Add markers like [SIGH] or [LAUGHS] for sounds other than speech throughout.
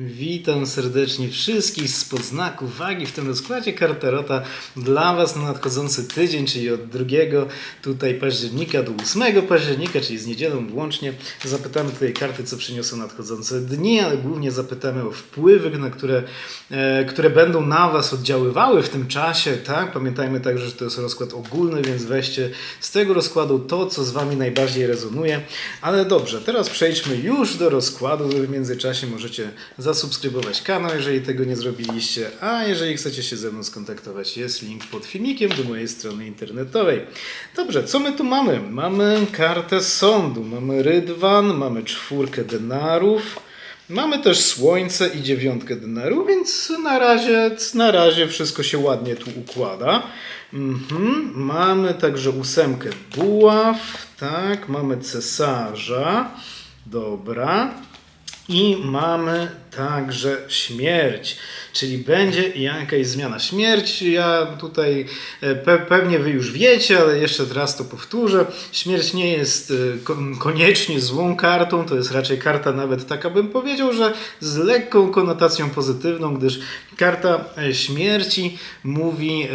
Witam serdecznie wszystkich z podznaku wagi w tym rozkładzie Karterota dla Was na nadchodzący tydzień, czyli od 2 tutaj października do 8 października, czyli z niedzielą włącznie. Zapytamy tutaj karty, co przyniosą nadchodzące dni, ale głównie zapytamy o wpływy, na które, e, które będą na Was oddziaływały w tym czasie. Tak? Pamiętajmy także, że to jest rozkład ogólny, więc weźcie z tego rozkładu to, co z Wami najbardziej rezonuje. Ale dobrze, teraz przejdźmy już do rozkładu. W międzyczasie możecie zasubskrybować kanał, jeżeli tego nie zrobiliście, a jeżeli chcecie się ze mną skontaktować, jest link pod filmikiem do mojej strony internetowej. Dobrze, co my tu mamy? Mamy kartę sądu, mamy rydwan, mamy czwórkę denarów, mamy też słońce i dziewiątkę denarów, więc na razie, na razie wszystko się ładnie tu układa. Mhm. Mamy także ósemkę buław, tak, mamy cesarza, dobra. I mamy także śmierć, czyli będzie jakaś zmiana. Śmierć, ja tutaj e, pe pewnie wy już wiecie, ale jeszcze raz to powtórzę. Śmierć nie jest e, ko koniecznie złą kartą, to jest raczej karta nawet taka bym powiedział, że z lekką konotacją pozytywną, gdyż karta e, śmierci mówi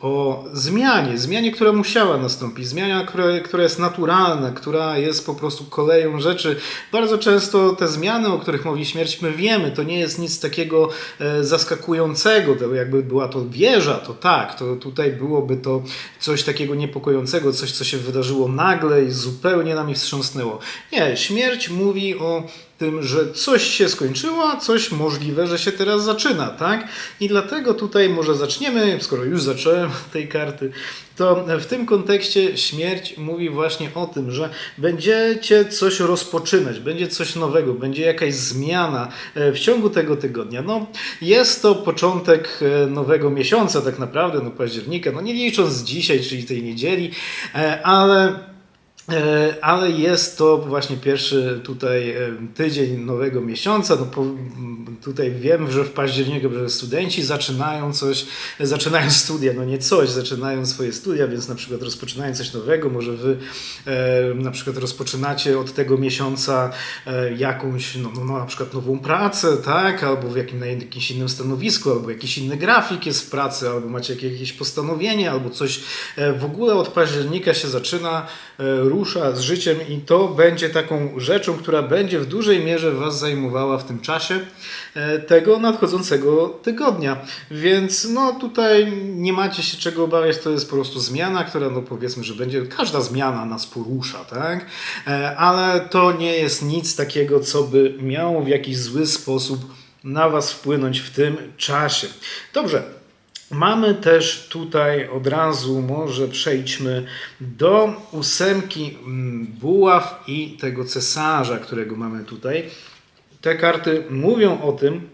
o zmianie, zmianie, która musiała nastąpić, zmiana, która, jest naturalna, która jest po prostu koleją rzeczy. Bardzo często te zmiany, o których mówi śmierć, my wiemy, to nie jest nic takiego e, zaskakującego, to jakby była to wieża, to tak, to tutaj byłoby to coś takiego niepokojącego, coś, co się wydarzyło nagle i zupełnie nami wstrząsnęło. Nie, śmierć mówi o tym, że coś się skończyło, a coś możliwe, że się teraz zaczyna, tak? I dlatego tutaj może zaczniemy, skoro już zacząłem tej karty, to w tym kontekście śmierć mówi właśnie o tym, że będziecie coś rozpoczynać, będzie coś nowego, będzie jakaś zmiana e, w ciągu tego tygodnia. No, jest to początek e, nowego miesiąca tak naprawdę, no października, no nie licząc dzisiaj, czyli tej niedzieli, e, ale Ale jest to właśnie pierwszy tutaj e, tydzień nowego miesiąca. No po, tutaj wiem, że w październiku że studenci zaczynają coś, zaczynają studia, no nie coś, zaczynają swoje studia, więc na przykład rozpoczynają coś nowego. Może wy e, na przykład rozpoczynacie od tego miesiąca e, jakąś, no, no, no na przykład nową pracę, tak, albo w jakim, na jakimś innym stanowisku, albo jakiś inny grafik jest w pracy, albo macie jakieś postanowienie, albo coś e, w ogóle od października się zaczyna e, rusza z życiem i to będzie taką rzeczą, która będzie w dużej mierze Was zajmowała w tym czasie e, tego nadchodzącego tygodnia. Więc no tutaj nie macie się czego obawiać, to jest po prostu zmiana, która no powiedzmy, że będzie, każda zmiana nas porusza, tak? E, Ale to nie jest nic takiego, co by miało w jakiś zły sposób na Was wpłynąć w tym czasie. Dobrze, Mamy też tutaj od razu, może przejdźmy do ósemki mm, buław i tego cesarza, którego mamy tutaj. Te karty mówią o tym,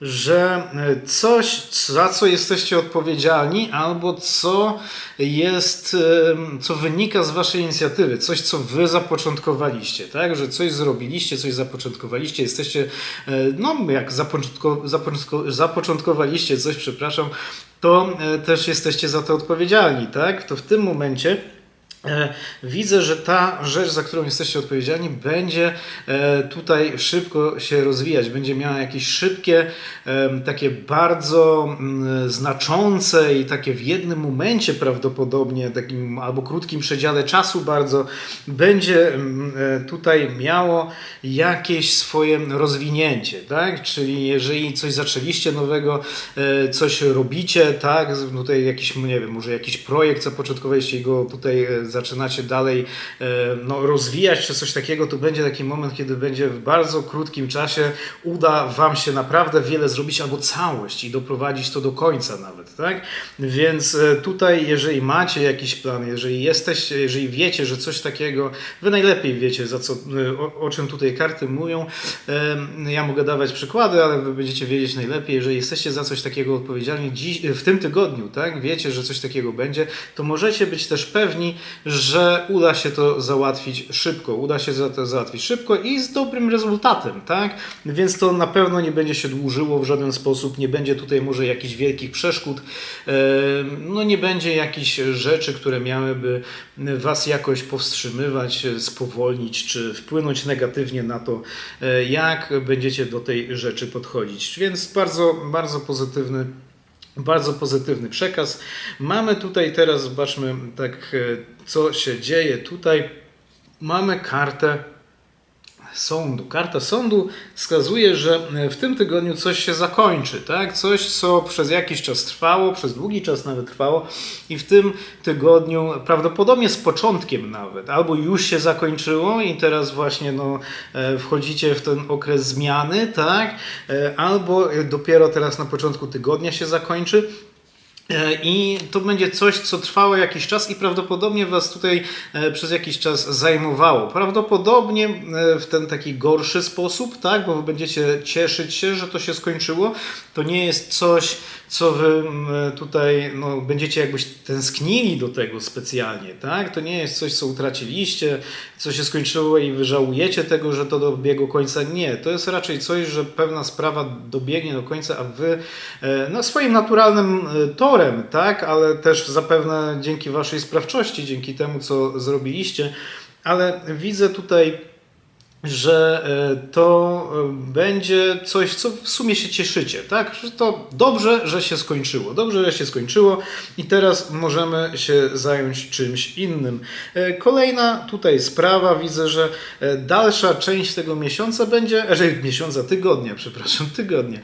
że e, coś, za co jesteście odpowiedzialni, albo co jest, em, co wynika z waszej inicjatywy, coś, co wy zapoczątkowaliście, tak? Że coś zrobiliście, coś zapoczątkowaliście, jesteście, e, no jak zapoczątko, zapoczątko, zapoczątkowaliście coś, przepraszam, to e, też jesteście za to odpowiedzialni, tak? To w tym momencie widzę, że ta rzecz, za którą jesteście odpowiedzialni, będzie e, tutaj szybko się rozwijać, będzie miała jakieś szybkie, em, takie bardzo mm, znaczące i takie w jednym momencie prawdopodobnie, takim albo krótkim przedziale czasu bardzo, będzie mm, e, tutaj miało jakieś swoje rozwinięcie, tak? Czyli jeżeli coś zaczęliście nowego, e, coś robicie, tak? Tutaj jakiś, nie wiem, może jakiś projekt zapoczątkowaliście i go tutaj e, zaczynacie dalej e, no, rozwijać czy coś takiego, to będzie taki moment, kiedy będzie w bardzo krótkim czasie uda Wam się naprawdę wiele zrobić albo całość i doprowadzić to do końca nawet, tak? Więc e, tutaj, jeżeli macie jakiś plan, jeżeli jesteście, jeżeli wiecie, że coś takiego, Wy najlepiej wiecie, za co, e, o, o czym tutaj karty mówią. Ja mogę dawać przykłady, ale Wy będziecie wiedzieć najlepiej, jeżeli jesteście za coś takiego odpowiedzialni dziś, w tym tygodniu, tak? Wiecie, że coś takiego będzie, to możecie być też pewni, że uda się to załatwić szybko, uda się to załatwić szybko i z dobrym rezultatem, tak? Więc to na pewno nie będzie się dłużyło w żaden sposób, nie będzie tutaj może jakichś wielkich przeszkód, e, no nie będzie jakichś rzeczy, które miałyby Was jakoś powstrzymywać, e, spowolnić czy wpłynąć negatywnie na to, e, jak będziecie do tej rzeczy podchodzić. Więc bardzo, bardzo pozytywny bardzo pozytywny przekaz. Mamy tutaj teraz, zobaczmy tak, e, co się dzieje tutaj. Mamy kartę sądu. Karta sądu wskazuje, że w tym tygodniu coś się zakończy, tak? Coś, co przez jakiś czas trwało, przez długi czas nawet trwało i w tym tygodniu, prawdopodobnie z początkiem nawet, albo już się zakończyło i teraz właśnie no, e, wchodzicie w ten okres zmiany, tak? E, Albo dopiero teraz na początku tygodnia się zakończy. E, I to będzie coś, co trwało jakiś czas i prawdopodobnie Was tutaj e, przez jakiś czas zajmowało. Prawdopodobnie e, w ten taki gorszy sposób, tak, bo Wy będziecie cieszyć się, że to się skończyło. To nie jest coś, co Wy tutaj no, będziecie jakbyś tęsknili do tego specjalnie, tak? To nie jest coś, co utraciliście, co się skończyło i Wy żałujecie tego, że to dobiegło końca. Nie, to jest raczej coś, że pewna sprawa dobiegnie do końca, a Wy no, swoim naturalnym e, tak? Ale też zapewne dzięki Waszej sprawczości, dzięki temu, co zrobiliście. Ale widzę tutaj że e, to e, będzie coś, co w sumie się cieszycie, tak? Że to dobrze, że się skończyło. Dobrze, że się skończyło i teraz możemy się zająć czymś innym. E, Kolejna tutaj sprawa, widzę, że dalsza część tego miesiąca będzie, że miesiąca, tygodnia, przepraszam, tygodnia,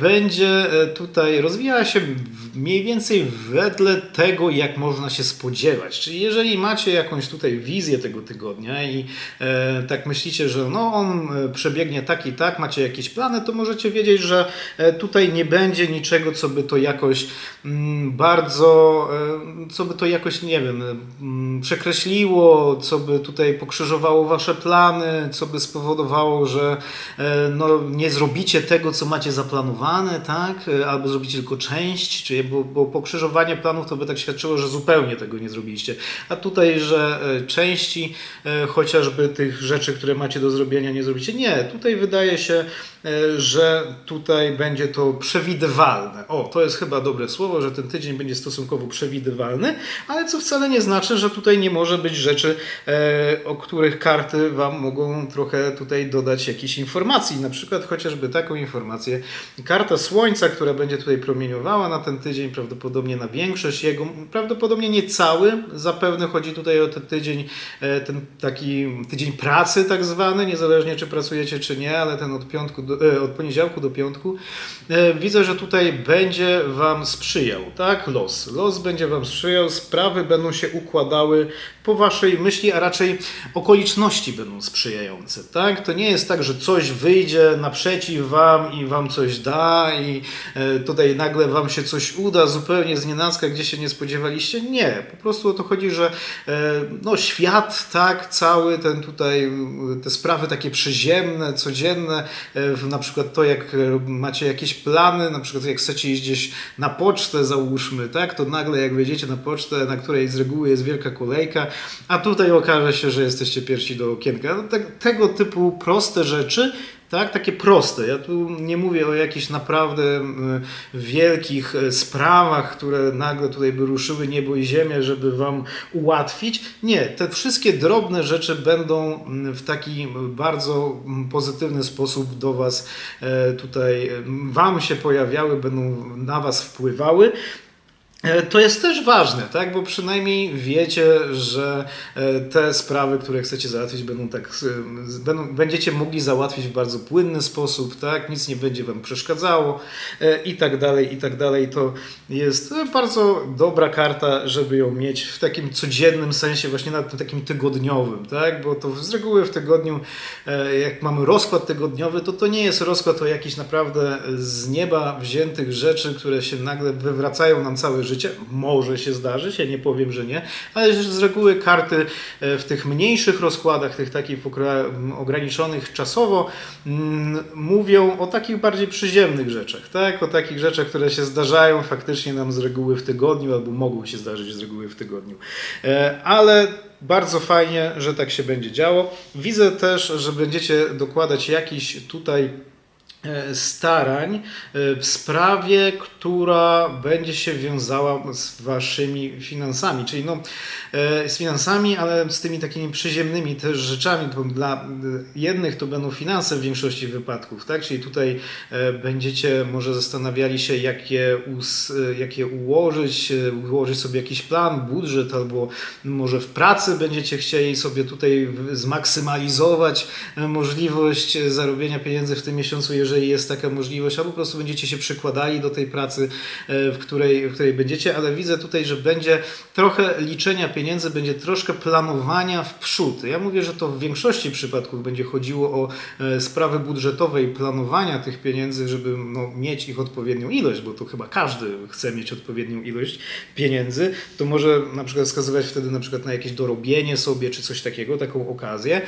będzie tutaj rozwijała się mniej więcej wedle tego, jak można się spodziewać. Czyli jeżeli macie jakąś tutaj wizję tego tygodnia i tak myślicie, że no on e, przebiegnie tak i tak, macie jakieś plany, to możecie wiedzieć, że e, tutaj nie będzie niczego, co by to jakoś mm, bardzo, e, co by to jakoś, nie wiem, mm, przekreśliło, co by tutaj pokrzyżowało wasze plany, co by spowodowało, że no, nie zrobicie tego, co macie zaplanowane, tak? Albo zrobicie tylko część, czy, bo, bo pokrzyżowanie planów to by tak świadczyło, że zupełnie tego nie zrobiliście. A tutaj, że części chociażby tych rzeczy, które macie do zrobienia, nie zrobicie. Nie, tutaj wydaje się, że tutaj będzie to przewidywalne. O, to jest chyba dobre słowo, że ten tydzień będzie stosunkowo przewidywalny, ale co wcale nie znaczy, że tutaj nie może być rzeczy, e, o których karty Wam mogą trochę tutaj dodać jakichś informacji. Na przykład chociażby taką informację. Karta Słońca, która będzie tutaj promieniowała na ten tydzień, prawdopodobnie na większość jego, prawdopodobnie nie cały, zapewne chodzi tutaj o ten tydzień, e, ten taki tydzień pracy tak zwany, niezależnie czy pracujecie czy nie, ale ten od, piątku do, e, od poniedziałku do piątku. E, Widzę, że tutaj będzie Wam sprzyjał, tak? Los. Los będzie Wam sprzyjał, sprawy będą się układały po Waszej myśli, a raczej okoliczności będą sprzyjające, tak? To nie jest tak, że coś wyjdzie naprzeciw Wam i Wam coś da i e, tutaj nagle Wam się coś uda zupełnie z nienacka, gdzie się nie spodziewaliście. Nie, po prostu o to chodzi, że no, świat, tak, cały ten tutaj, te sprawy takie przyziemne, codzienne, na przykład to, jak e, macie jakieś plany, na przykład jak chcecie iść gdzieś na pocztę, załóżmy, tak, to nagle jak wejdziecie na pocztę, na której z reguły jest wielka kolejka, a tutaj okaże się, że jesteście pierwsi do okienka. No, te, tego typu proste rzeczy, tak, takie proste. Ja tu nie mówię o jakichś naprawdę mm, wielkich e, sprawach, które nagle tutaj by ruszyły niebo i ziemię, żeby wam ułatwić. Nie, te wszystkie drobne rzeczy będą mm, w taki bardzo mm, pozytywny sposób do was e, tutaj, mm, wam się pojawiały, będą na was wpływały. E, To jest też ważne, tak? Bo przynajmniej wiecie, że e, te sprawy, które chcecie załatwić, będą tak, e, będą, będziecie mogli załatwić w bardzo płynny sposób, tak? Nic nie będzie wam przeszkadzało i tak dalej, i tak dalej. To jest bardzo dobra karta, żeby ją mieć w takim codziennym sensie, właśnie na tym takim tygodniowym, tak? Bo to z reguły w tygodniu, jak mamy rozkład tygodniowy, to to nie jest rozkład o jakichś naprawdę z nieba wziętych rzeczy, które się nagle wywracają nam całe życie. Może się zdarzyć, ja nie powiem, że nie, ale z reguły karty e, w tych mniejszych rozkładach, tych takich okra- m, ograniczonych czasowo, mm, mówią o takich bardziej przyziemnych rzeczach, tak? O takich rzeczach, które się zdarzają faktycznie nam z reguły w tygodniu, albo mogą się zdarzyć z reguły w tygodniu. E, Ale bardzo fajnie, że tak się będzie działo. Widzę też, że będziecie dokładać jakiś tutaj starań e, w sprawie, która będzie się wiązała z waszymi finansami, czyli no, e, z finansami, ale z tymi takimi przyziemnymi też rzeczami. To dla e, jednych to będą finanse w większości wypadków, tak? Czyli tutaj e, będziecie może zastanawiali się, jakie, us, e, jakie ułożyć, e, ułożyć sobie jakiś plan, budżet, albo może w pracy będziecie chcieli sobie tutaj zmaksymalizować e, możliwość e, zarobienia pieniędzy w tym miesiącu, jeżeli jest taka możliwość, albo po prostu będziecie się przykładali do tej pracy, e, w której, w której będziecie, ale widzę tutaj, że będzie trochę liczenia pieniędzy, będzie troszkę planowania w przód. Ja mówię, że to w większości przypadków będzie chodziło o e, sprawy budżetowe i planowania tych pieniędzy, żeby no, mieć ich odpowiednią ilość, bo to chyba każdy chce mieć odpowiednią ilość pieniędzy, to może na przykład wskazywać wtedy na przykład na jakieś dorobienie sobie, czy coś takiego, taką okazję,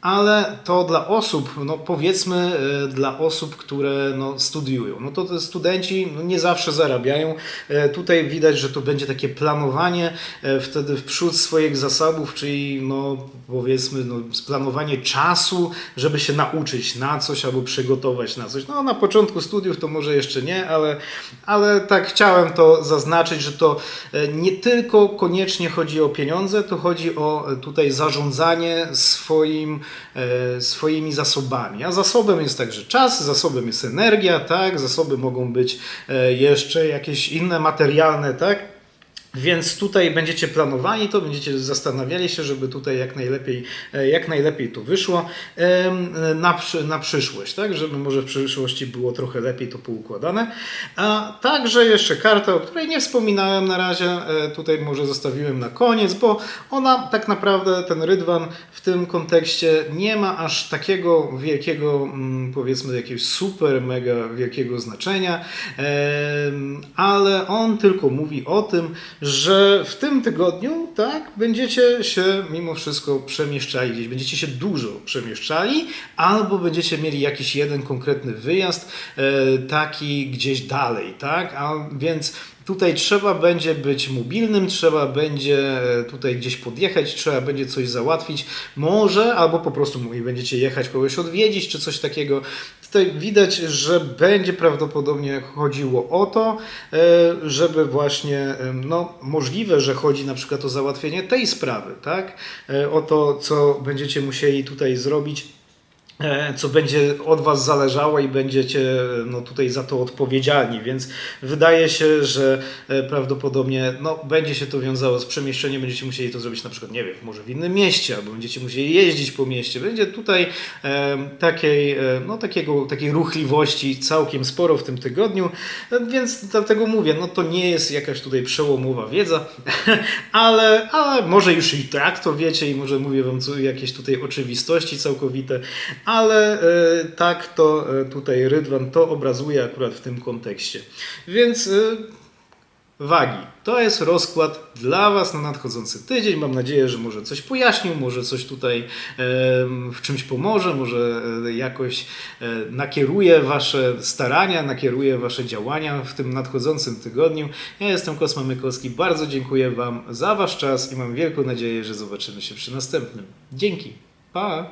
ale to dla osób, no powiedzmy e, dla osób, które no, studiują, no to studenci no, nie zawsze zarabiają. E, Tutaj widać, że to będzie takie planowanie e, wtedy w przód swoich zasobów, czyli no powiedzmy no, planowanie czasu, żeby się nauczyć na coś albo przygotować na coś. No na początku studiów to może jeszcze nie, ale, ale tak chciałem to zaznaczyć, że to e, nie tylko koniecznie chodzi o pieniądze, to chodzi o tutaj zarządzanie swoim, swoimi zasobami. A zasobem jest także czas, zasobem jest energia, tak? Zasoby mogą być e, jeszcze jakieś inne materialne, tak? Więc tutaj będziecie planowali to, będziecie zastanawiali się, żeby tutaj jak najlepiej, e, jak najlepiej to wyszło em, na, na przyszłość, tak? Żeby może w przyszłości było trochę lepiej to poukładane. A także jeszcze karta, o której nie wspominałem na razie, e, tutaj może zostawiłem na koniec, bo ona tak naprawdę, ten rydwan w tym kontekście nie ma aż takiego wielkiego, mm, powiedzmy jakiegoś super, mega wielkiego znaczenia, ale on tylko mówi o tym, że w tym tygodniu, tak, będziecie się mimo wszystko przemieszczali gdzieś, będziecie się dużo przemieszczali, albo będziecie mieli jakiś jeden konkretny wyjazd, e, taki gdzieś dalej, tak, a więc Tutaj trzeba będzie być mobilnym, trzeba będzie tutaj gdzieś podjechać, trzeba będzie coś załatwić, może, albo po prostu będziecie jechać kogoś odwiedzić, czy coś takiego. Tutaj widać, że będzie prawdopodobnie chodziło o to, e, żeby właśnie, no możliwe, że chodzi na przykład o załatwienie tej sprawy, tak? E, O to, co będziecie musieli tutaj zrobić co będzie od Was zależało i będziecie no, tutaj za to odpowiedzialni, więc wydaje się, że e, prawdopodobnie no, będzie się to wiązało z przemieszczeniem, będziecie musieli to zrobić na przykład, nie wiem, może w innym mieście, albo będziecie musieli jeździć po mieście. Będzie tutaj e, takiej, e, no, takiego, takiej ruchliwości całkiem sporo w tym tygodniu, e, więc dlatego mówię, no to nie jest jakaś tutaj przełomowa wiedza, [LAUGHS] ale, ale może już i tak to wiecie i może mówię Wam jakieś tutaj oczywistości całkowite, ale e, tak to e, tutaj Rydwan to obrazuje akurat w tym kontekście. Więc e, wagi. To jest rozkład dla Was na nadchodzący tydzień. Mam nadzieję, że może coś pojaśnił, może coś tutaj w czymś pomoże, może jakoś nakieruje Wasze starania, nakieruje Wasze działania w tym nadchodzącym tygodniu. Ja jestem Kosma Mykowski. Bardzo dziękuję Wam za Wasz czas i mam wielką nadzieję, że zobaczymy się przy następnym. Dzięki. Pa!